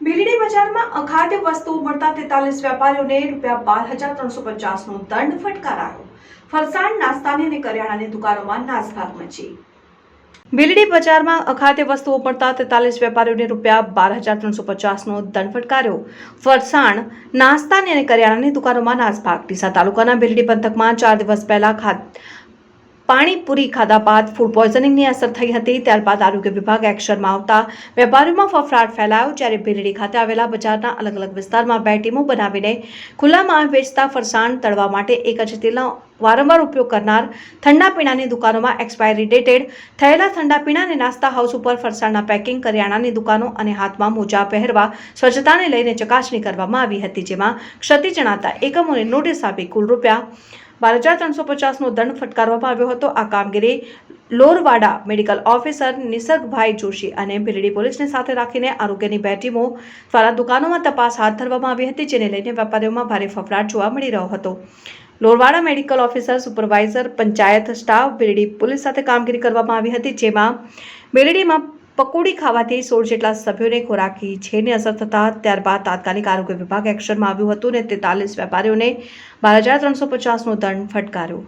ભીલડી બજારમાં અખાદ્ય વસ્તુઓ મળતા તેતાલીસ વેપારીઓને રૂપિયા બાર હજાર ત્રણસો પચાસનો દંડ ફટકારાયો. ફરસાણ, નાસ્તાની અને કરિયાણાની દુકાનોમાં નાસભાગ મચી. ભીલડી બજારમાં અખાદ્ય વસ્તુઓ મળતા તેતાલીસ વેપારીઓને રૂપિયા બાર હજાર ત્રણસો પચાસનો દંડ ફટકાર્યો. ફરસાણ, નાસ્તાની અને કરિયાણાની દુકાનોમાં નાસભાગ. ડીસા તાલુકાના ભીલડી પંથકમાં ચાર દિવસ પહેલા ખાદ પાણીપુરી ખાધા બાદ ફૂડ પોઈઝનિંગની અસર થઈ હતી. ત્યારબાદ આરોગ્ય વિભાગ એક્શનમાં આવતા વેપારીઓમાં ફફડાટ ફેલાયો, જ્યારે ભીલડી ખાતે આવેલા બજારના અલગ અલગ વિસ્તારમાં બે ટીમો બનાવીને ખુલ્લામાં વેચતા ફરસાણ તળવા માટે એક જ તેલનો વારંવાર ઉપયોગ કરનાર ઠંડા પીણાની દુકાનોમાં એક્સપાયરી ડેટેડ થયેલા ઠંડા પીણાને નાસ્તા હાઉસ ઉપર ફરસાણના પેકિંગ કરિયાણાની દુકાનો અને હાથમાં મોજા પહેરવા, સ્વચ્છતાને લઈને ચકાસણી કરવામાં આવી હતી, જેમાં ક્ષતિ જણાતા એકમોને નોટિસ આપી કુલ રૂપિયા બાર હજાર ત્રણસો પચાસનો દંડ ફટકારવામાં આવ્યો હતો. આ કામગીરી લોરવાડા મેડિકલ ઓફિસર નિસર્ગભાઈ જોશી અને ભીલડી પોલીસને સાથે રાખીને આરોગ્યની બે ટીમો દ્વારા દુકાનોમાં તપાસ હાથ ધરવામાં આવી હતી, જેને લઈને વેપારીઓમાં ભારે ફફડાટ જોવા મળી રહ્યો હતો. Lorwada medical officer supervisor panchayat staff Bhildi police સાથે કામગીરી કરવામાં આવી હતી, જેમાં ભીલડીમાં પકોડી ખાવાથી સોળ જેટલા સભ્યોને ખોરાકી છેની અસર થતાં ત્યારબાદ તાત્કાલિક આરોગ્ય વિભાગ એક્શનમાં આવ્યું હતું અને તેતાલીસ વેપારીઓને બાર હજાર ત્રણસો પચાસનો દંડ ફટકાર્યો.